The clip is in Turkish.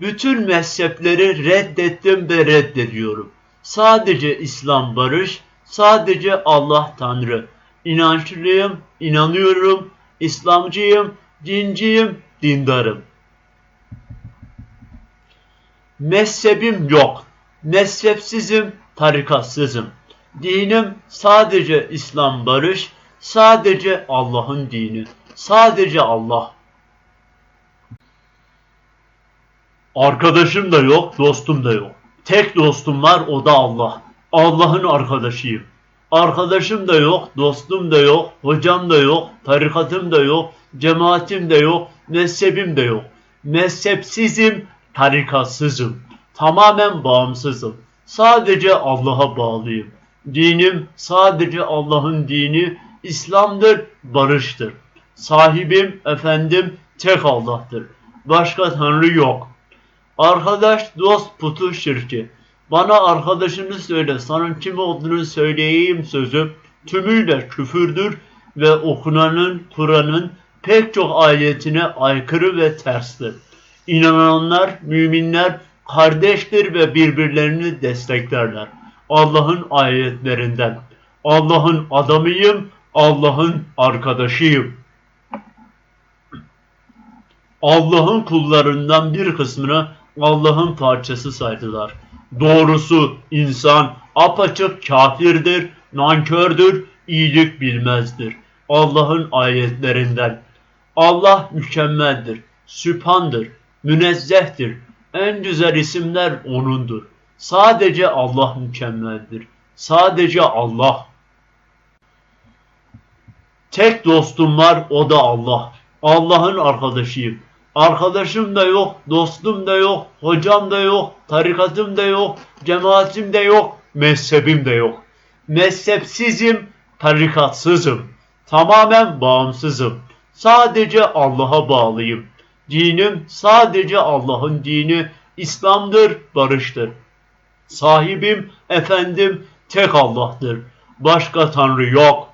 Bütün mezhepleri reddettim ve reddediyorum. Sadece İslam barış, sadece Allah Tanrı. İnançlıyım, inanıyorum, İslamcıyım, dinciyim, dindarım. Mezhebim yok. Mezhepsizim, tarikatsızım. Dinim sadece İslam barış, sadece Allah'ın dini. Sadece Allah. Arkadaşım da yok, dostum da yok. Tek dostum var, o da Allah. Allah'ın arkadaşıyım. Arkadaşım da yok, dostum da yok, hocam da yok, tarikatım da yok, cemaatim de yok, mezhebim de yok. Mezhepsizim, tarikatsızım. Tamamen bağımsızım. Sadece Allah'a bağlıyım. Dinim sadece Allah'ın dini, İslam'dır, barıştır. Sahibim, efendim tek Allah'tır. Başka Tanrı yok. Arkadaş, dost, putu, şirki. Bana arkadaşını söyle, sana kim olduğunu söyleyeyim sözü tümüyle küfürdür ve okunanın, Kur'an'ın pek çok ayetine aykırı ve terstir. İnananlar, müminler kardeştir ve birbirlerini desteklerler. Allah'ın ayetlerinden. Allah'ın adamıyım, Allah'ın arkadaşıyım. Allah'ın kullarından bir kısmını Allah'ın parçası saydılar. Doğrusu insan apaçık kafirdir, nankördür, iyilik bilmezdir. Allah'ın ayetlerinden. Allah mükemmeldir, süphandır, münezzehtir. En güzel isimler O'nundur. Sadece Allah mükemmeldir. Sadece Allah. Tek dostum var o da Allah. Allah'ın arkadaşıyım. Arkadaşım da yok, dostum da yok, hocam da yok, tarikatım da yok, cemaatim de yok, mezhebim de yok. Mezhepsizim, tarikatsızım. Tamamen bağımsızım. Sadece Allah'a bağlıyım. Dinim sadece Allah'ın dini, İslam'dır, barıştır. Sahibim, efendim tek Allah'tır. Başka Tanrı yok.